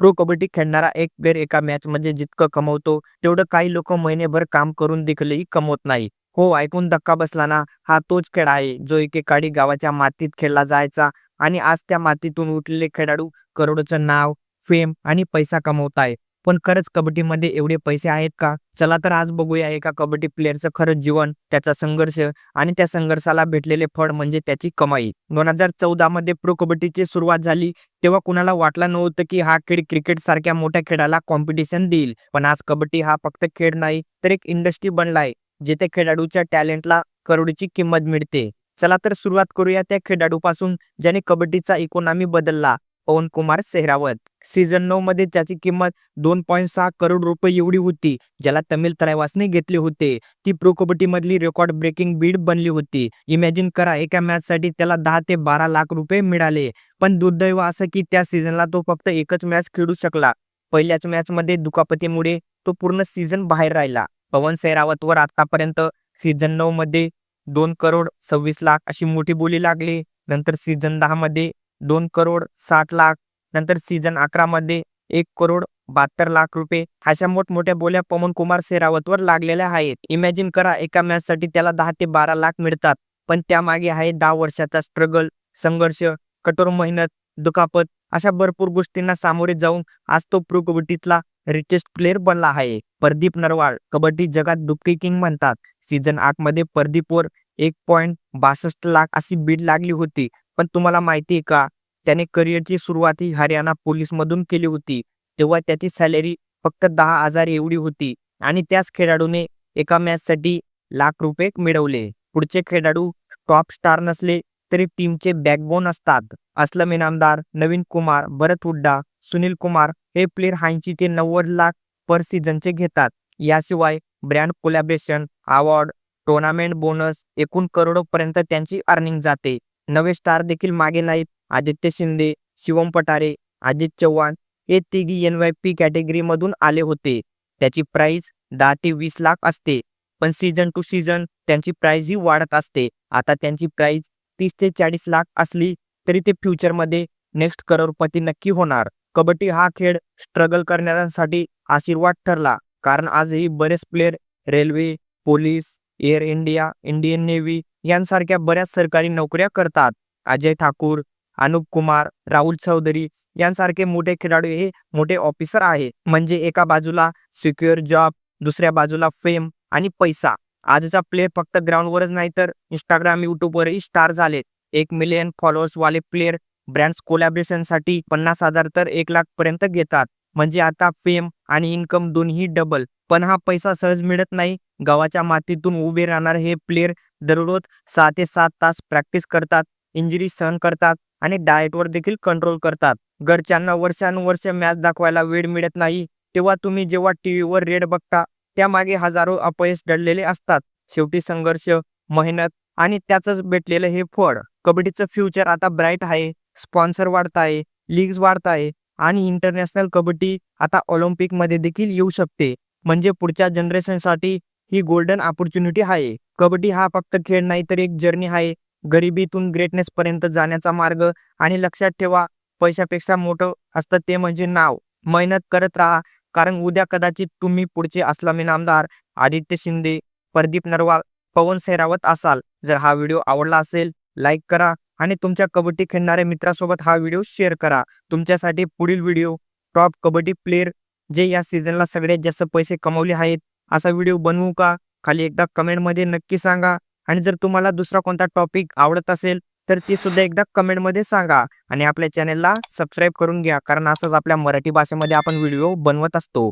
Pro kabaddi खेळणारा एक player एका मॅच मध्ये जितकं कमवतो तेवढं काही लोक महिनेभर काम करून देखीलही कमवत नाही. हो ऐकून धक्का बसला ना हा तोच खेळ आहे जो एकेकाळी गावाच्या मातीत खेळला जायचा आणि आज त्या मातीतून उठलेले खेळाडू करोडोचं नाव फेम आणि पैसा कमवत आहे पण खरंच कबड्डीमध्ये एवढे पैसे आहेत का? चला तर आज बघूया एका कबड्डी प्लेअरचं खरंच जीवन त्याचा संघर्ष आणि त्या संघर्षाला भेटलेले फळ म्हणजे त्याची कमाई. दोन हजार चौदा मध्ये प्रो कबड्डीची सुरुवात झाली तेव्हा कुणाला वाटलं नव्हतं की हा खेळ क्रिकेट सारख्या मोठ्या खेळाला कॉम्पिटिशन देईल. पण आज कबड्डी हा फक्त खेळ नाही तर एक इंडस्ट्री बनलाय जिथे खेळाडूच्या टॅलेंटला करोडीची किंमत मिळते. चला तर सुरुवात करूया त्या खेळाडूपासून ज्याने कबड्डीचा इकॉनॉमी बदलला. पवन कुमार सेहरावत. सीझन नऊ मध्ये त्याची किंमत दोन पॉईंट सहा करोड रुपये एवढी होती ज्याला तमिल त्रैवासने घेतले होते. ती प्रो कबड्डी मधली रेकॉर्ड ब्रेकिंग बीड बनली होती. इमॅजिन करा एका मॅच साठी त्याला दहा ते बारा लाख रुपये मिळाले. पण दुर्दैव असं की त्या सीझनला तो फक्त एकच मॅच खेळू शकला. पहिल्याच मॅच मध्ये दुखापतीमुळे तो पूर्ण सीझन बाहेर राहिला. पवन सेहरावतवर आतापर्यंत सीझन नऊ मध्ये दोन करोड सव्वीस लाख अशी मोठी बोली लागली. नंतर सीझन दहा मध्ये दोन करोड साठ लाख नंतर सीझन अकरा मध्ये एक करोड बहात्तर लाख रुपये अशा मोठमोठ्या बोल्या पवन कुमार सेरावतवर लागलेल्या आहेत. इमॅजिन करा एका मॅच साठी त्याला दहा ते बारा लाख मिळतात. पण त्यामागे आहे दहा वर्षाचा स्ट्रगल संघर्ष कठोर मेहनत दुखापत अशा भरपूर गोष्टींना सामोरे जाऊन आज तो प्रो कबड्डीतला रिचेस्ट प्लेअर बनला आहे. प्रदीप नरवाळ कबड्डी जगात डुबकी किंग म्हणतात. सीझन आठमध्ये प्रदीपवर एक पॉइंट बासष्ट लाख अशी बीड लागली होती. पण तुम्हाला माहिती आहे का त्याने करिअरची सुरुवात ही हरियाणा पोलीस मधून केली होती. तेव्हा त्याची सॅलरी फक्त दहा हजार एवढी होती आणि त्याच खेळाडूने एका मॅच साठी लाख रुपये मिळवले. पुढचे खेळाडू टॉप स्टार नसले तरी टीमचे बॅकबोन असतात. असलम इनामदार नवीन कुमार भरत हुड्डा सुनील कुमार हे प्लेअर ऐंशी ते नव्वद लाख पर सीझनचे घेतात. याशिवाय brand collaboration award tournament bonus एकूण करोडोपर्यंत त्यांची अर्निंग जाते. नवे स्टार देखील मागे नाहीत. आदित्य शिंदे शिवम पटारे अजित चव्हाण हे तिघी एन वाय पी कॅटेगरीमधून आले होते. त्याची प्राईस दहा ते वीस लाख असते. पण सीझन टू सीझन त्यांची प्राईजही ही वाढत असते. आता त्यांची प्राईज तीस ते चाळीस लाख असली तरी ते फ्युचरमध्ये नेक्स्ट करोडपती नक्की होणार. कबड्डी हा खेळ स्ट्रगल करणाऱ्यांसाठी आशीर्वाद ठरला. कारण आजही बरेच player railway police Air India Indian Navy यांसारख्या बऱ्याच सरकारी नोकऱ्या करतात. अजय ठाकूर अनुप कुमार राहुल चौधरी यांसारखे मोठे खेळाडू हे मोठे ऑफिसर आहे म्हणजे एका बाजूला सिक्युअर जॉब दुसऱ्या बाजूला फेम आणि पैसा. आजचा प्लेअर फक्त ग्राउंडवरच नाही तर इंस्टाग्राम युट्यूबवरही स्टार झाले एक मिलियन फॉलोअर्स वाले प्लेअर ब्रँड्स कोलॅबरेशनसाठी पन्नास हजार तर एक लाख पर्यंत घेतात. म्हणजे आता फेम आणि इन्कम दोन्ही डबल पण हा पैसा सहज मिळत नाही. गावाच्या मातीतून उभे राहणारे हे प्लेयर दररोज सहा ते सात तास प्रॅक्टिस करतात इंजुरी सहन करतात आणि डाएटवर देखील कंट्रोल करतात. घरच्यांना वर्षानुवर्ष मॅच दाखवायला वेळ मिळत नाही. तेव्हा तुम्ही जेव्हा टीव्हीवर रेड बघता त्यामागे हजारो अपयश दडलेले असतात. शेवटी संघर्ष मेहनत आणि त्याच भेटलेलं हे फळ. कबड्डीचं फ्युचर आता ब्राईट आहे. स्पॉन्सर वाढत आहे लीग्स वाढत आहे आणि इंटरनॅशनल कबड्डी आता ऑलिम्पिकमध्ये देखील येऊ शकते. म्हणजे पुढच्या जनरेशनसाठी ही गोल्डन ऑपॉर्च्युनिटी आहे. कबड्डी हा फक्त खेळ नाही तर एक जर्नी आहे. गरिबीतून ग्रेटनेसपर्यंत जाण्याचा मार्ग आणि लक्षात ठेवा पैशापेक्षा मोठं असतं ते म्हणजे नाव. मेहनत करत राहा कारण उद्या कदाचित तुम्ही पुढचे असलामी नामदार आदित्य शिंदे प्रदीप नरवाल पवन सेरावत असाल. जर हा व्हिडिओ आवडला असेल लाईक करा. आणि तुमच्या कबड्डी खेळणाऱ्या मित्रासोबत हा व्हिडिओ शेअर करा. तुमच्यासाठी पुढील व्हिडिओ टॉप कबड्डी प्लेअर जे या सीझनला सगळ्यात जास्त पैसे कमवले आहेत असा व्हिडिओ बनवू का? खाली एकदा कमेंटमध्ये नक्की सांगा. आणि जर तुम्हाला दुसरा कोणता टॉपिक आवडत असेल तर ती सुद्धा एकदा कमेंटमध्ये सांगा. आणि आपल्या चॅनलला सबस्क्राईब करून घ्या कारण असंच आपल्या मराठी भाषेमध्ये आपण व्हिडिओ बनवत असतो.